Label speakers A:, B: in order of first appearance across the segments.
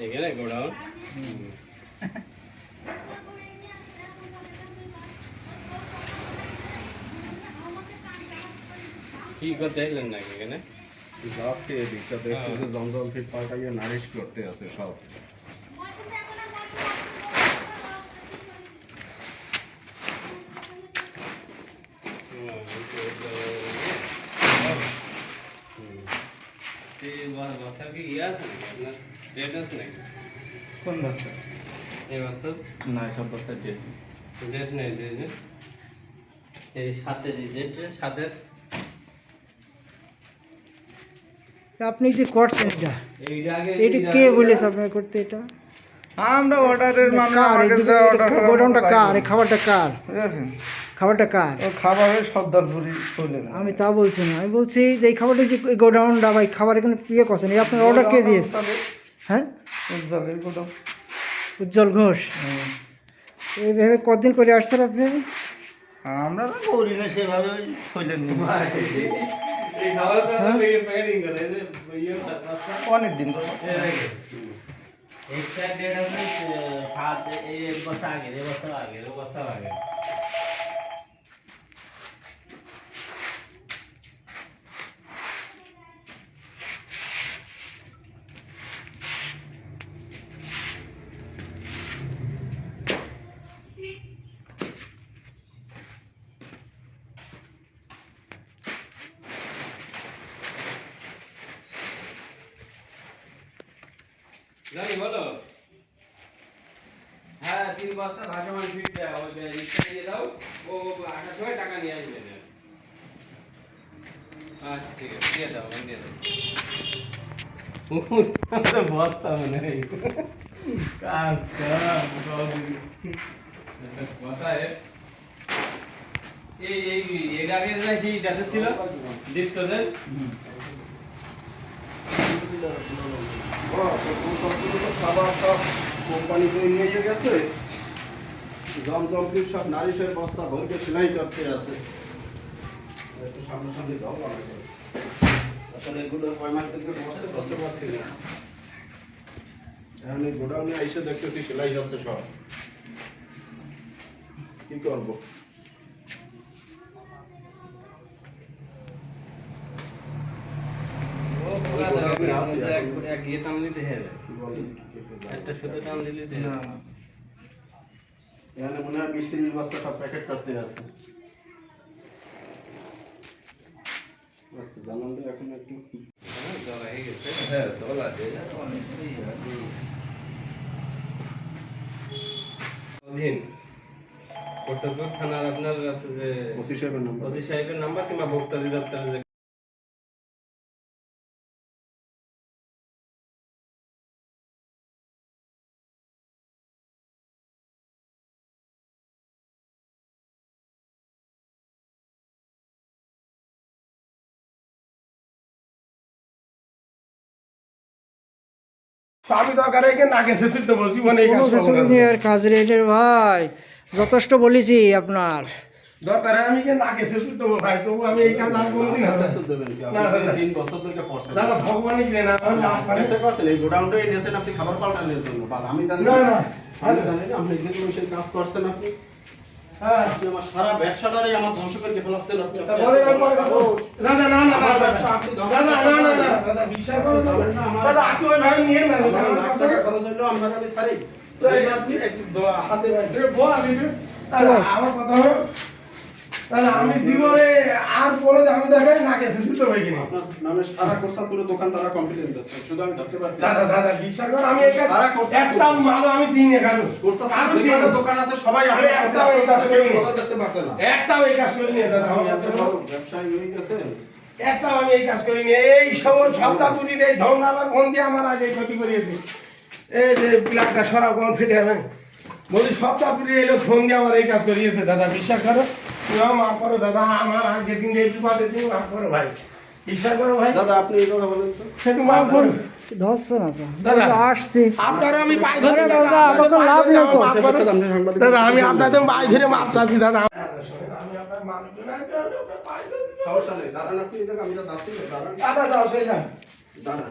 A: এখানে গোডাউন কি করতে এলেন নাকি এখানে
B: যাচ্ছে এদিকটা দেখছি যে জঙ্গল ফিট পাল্টাইয়ে নারিশ করতে আছে সব
A: কি ইয়ে আছে নাকি? আপনার ডেট আছে নাকি?
C: কোন বস্তা
A: এই
C: না সব বস্তার ডেট
A: ডেট নেই যে এই সাথে যে ডেট সাথে
D: আপনি যে করছেন এটা
A: এইটা
D: এটা কে বলেছে আপনার করতে এটা?
C: আমরা অর্ডারের মামলা
D: গোডাউনটা কার? এই খাবারটা কার?
C: বুঝেছেন
D: খাবারটা কার?
C: ও খাবারের সর্দারপুরি চলে
D: আমি তা বলছি না। আমি বলছি যে এই খাবারটা যে গোডাউনটা এই খাবার এখানে ইয়ে করছেন এই আপনার অর্ডার কে দিয়ে হ্যাঁ?
C: উজ্জ্বলের গোডাউন।
D: উজ্জ্বল ঘোষ? এইভাবে কদিন করে আসছেন আপনি?
C: আমরা তো করি না সেভাবে ওই চলে নিই।
A: এই খাবারটা প্যাকেটিং করে এই যে বস্তা
C: অনেক দিন করে
E: একটা ডেট হচ্ছে সাত এই এক বছর আগে এক বছর আগে
A: এই জানি বলো হ্যাঁ তিন বস্তা ভাসমান ফিট ওই যে রিক্সা দিয়ে দাও ও আসার সময় টাকা নিয়ে আসবে আচ্ছা ঠিক আছে দিয়ে দাও দিয়ে দাও বস্তা মনে হয় কাজ কাজ কথা এই এই এর আগে না সেই যাতে ছিল দীপ্তদের
B: খাবার সব কোম্পানি সেলাই করতে আছে। সামনাসামনি দাও আমাকে আসলে এগুলো কয় গোডাউনে এসে দেখতেছি সেলাই হচ্ছে সব। কি করব
A: ও পুরা
B: গোডাউনে আছে
A: এক
B: এখন।
A: ইয়ে টান দিতে হবে
B: কি বলেন?
A: একটা শুধু টান দিলে তো
C: না।
B: এখানে মনে হয় বিশ তিরিশ বস্তা সব প্যাকেট করতে আছে জানান তো এখন একটু।
A: হ্যাঁ, হয়ে গেছে।
B: হ্যাঁ
A: অধীন। থানার আপনার আছে যে
B: ওসি সাহেবের নাম্বার।
A: অধীর সাহেবের নাম্বার কিংবা ভোক্তা অধিদপ্তরের
F: আমি দরকার এখানে তো বলছি মানে কাজ
D: রেটের ভাই। যথেষ্ট বলেছি আপনার।
F: দরকার আমি এখানে না গেছে তো ভাই? তবু আমি এই কাজ আর কোনোদিন না।
B: দেবেন
F: না,
B: আপনি
F: না, না।
B: তিন বছর ধরে করছেন।
F: দাদা ভগবানই দিলে না আমি লাভ
B: করছেন এই গোডাউনটাই নিয়েছেন আপনি খাবার পাল্টানোর জন্য আমি জানি
F: না, না।
B: আমি জানি না আপনি কাজ করছেন আপনি। আপনি আমার সারা ব্যবসাটারই আমার ধ্বংস করে ফেলাচ্ছেন আপনি
F: না না
B: আমার আপনি
F: দাদা না না না
B: না।
F: দাদা বিশ্বাস করো
B: না, আমার-
F: দাদা আপনি নিয়ে না
B: আমার
F: আমার
B: লাখ টাকা খরচ আপনার আমি
F: হাতে রাখবে বল আমি আমার কথা হলো আমি জীবনে আর কোনো আমি তো ভাই কিনা
B: নামে সারা কোর্সা পুরো দোকান তারা কমপ্লেন দিচ্ছে। শুধু আমি ধরতে পারছি
F: দাদা দাদা বিশ্বাস করো আমি এই কাজ-
B: সারা করছে।
F: একটাও মাল আমি দিই না কারও
B: কোর্সা
F: আমি দিই
B: দোকান আছে সবাই
F: আমি এই কাজ করিনি।
B: খবর করতে পারছে না।
F: একটাও এই কাজ দাদা
B: আমি এত বড় ব্যবসায়ী হয়ে
F: একটাও আমি এই কাজ এই সব সপ্তাহ তুলির এই ধন আমার দিয়ে আমার আগে ক্ষতি করিয়েছে। এই যে প্লাগটা সরাব কোন ফেটে যাবে বলি সপ্তাহ তুলির এলো ফোন দিয়ে আমার এই কাজ করিয়েছে দাদা বিশ্বাস করো। তুমি মাফ করো দাদা আমার আগে দিন এই বিপদে দিন মাফ করো ভাই। বিশ্বাস করো ভাই।
B: দাদা আপনি এই কথা বলেন তো?
F: একটু মাফ করো।
D: ধরছে না তো।
F: দাদা।
D: আসছি।
F: আমি পায়ে ধরে
D: দাদা, আমাকে লাভ নেই তো।
F: মাফ করো।
B: আপনি সাংবাদিক
F: দাদা আমি আপনাদের পায়ে ধরে মাপ চাচ্ছি দাদা।
B: সমস্যা নেই দাঁড়ান আপনি এই জায়গায় আমি তো, দাঁড়ান
F: দাদা। যাও সেই না
B: দাঁড়ান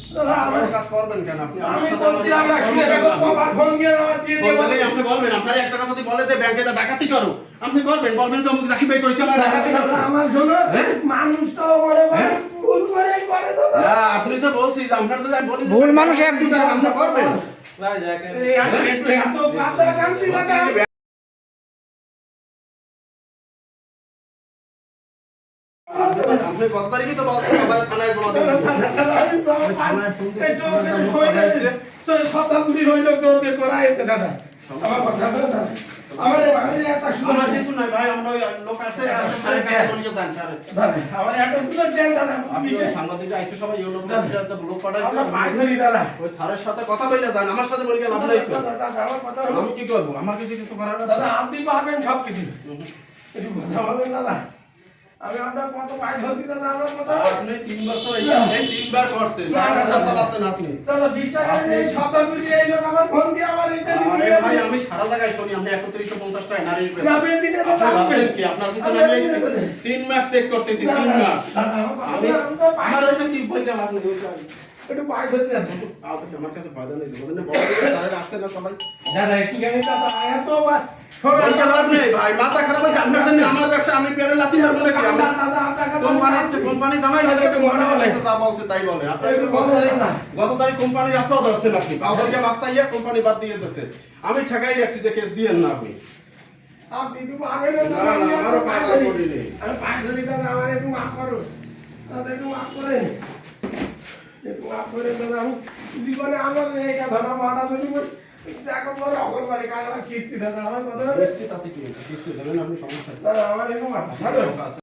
B: আপনি
F: আমার
B: কাজ করবেন কেন?
F: আমি দেখো ফোন আমার দিয়ে দিয়ে
B: বলবেন আপনার যদি বলে যে ব্যাংকে ডাকাতি করো করবেন বলবেন যে অমুক ভাই কইছে আমার ডাকাতি করো
F: আমার জন্য মানুষ তো ভুল করে করে দাদা।
B: আপনি তো বলছি যে আপনার তো আমি বলি
D: ভুল মানুষ এক
B: ডাকাতি করে, আপনি করবেন।
F: এত- পাতা কান্তি
B: আপনি তো- গত বলছেন আমার থানায় জমা
F: আমি
B: করা। হয়েছে।
F: দাদা। আমার কথা দাদা। আমার আমার একটা
B: আমার
F: সুযোগ
B: কিছু নাই ভাই আমরা লোক আছে আপনি কাছে বলে যান স্যার
F: আমার একটা দেন দাদা
B: আপনি সাংবাদিকরা আইসে সবাই ইউনো একটা ব্লক
F: আমরা
B: পাঠাইছে
F: ধরি দাদা।
B: ওই স্যারের সাথে কথা বলে যান আমার সাথে বলে লাভ নাই তো।
F: দাদা, দাদা, আমার কথা
B: আমি কি করব? আমার কিছু কিছু করার
F: দাদা আপনি পারবেন সব কিছু একটু কথা বলেন দাদা। আমি আপনার কত পায়ে ধরছি দাদা আমার কথা
B: আপনি তিন বছর এই এই তিনবার করছেন সারা চালাচ্ছেন আপনি।
F: দাদা বিশ্বাস করেন এই শতাব্দী এই লোক আমার ফোন দিয়ে আমার এইটা দিতে
B: ভাই আমি সারা জায়গায় শুনি আপনি একত্রিশশো পঞ্চাশ টাকা নারী
F: না, আপনি দিতে দাদা,
B: আপনি
F: আপনি-
B: কি? আপনার পিছনে আমি তিন মাস চেক করতেছি তিন মাস।
F: আমার
B: আমি
F: তো
B: কি বললাম আপনি বলছেন
F: একটু পায়ে ধরতে আছে।
B: আমার কাছে নেই বলেন তারা আসতে না সবাই।
F: দাদা একটু জানি দাদা এত বা- শোনেন,
B: বলতে লাভ নেই। ভাই মাথা খারাপ হয়েছে আপনার জন্য। আমার ব্যবসা আমি পেড়ে লাথি মারবো নাকি? আমি কোম্পানি
F: আমি
B: আছে
F: মানছি।
B: কোম্পানি জানাই দিয়েছে কোম্পানি বলেছে যা বলছে তাই বলে। আপনার গত তারিখ গত তারিখ কোম্পানির আপনাও ধরছেন আপনি পাও ধরিয়ে মাস্তা ইয়া কোম্পানি বাদ দিয়ে দিতেছে। আমি ঠেকাই রাখছি যে কেস দিয়েন না আপনি।
F: আপনি একটু পাবেন না,
B: আমারও পাতা।
F: আমি ধরি দাদা আমার একটু মাফ করো। দাদা একটু মাফ করে। একটু মাফ করে দাদা আমি জীবনে আমার এই কথা মাটা যদি কিস্তি দাদা আমার কথা
B: কিস্তি তাতে কি? কিস্তি দেবেন আপনি সমস্যা
F: আমার
B: আছে।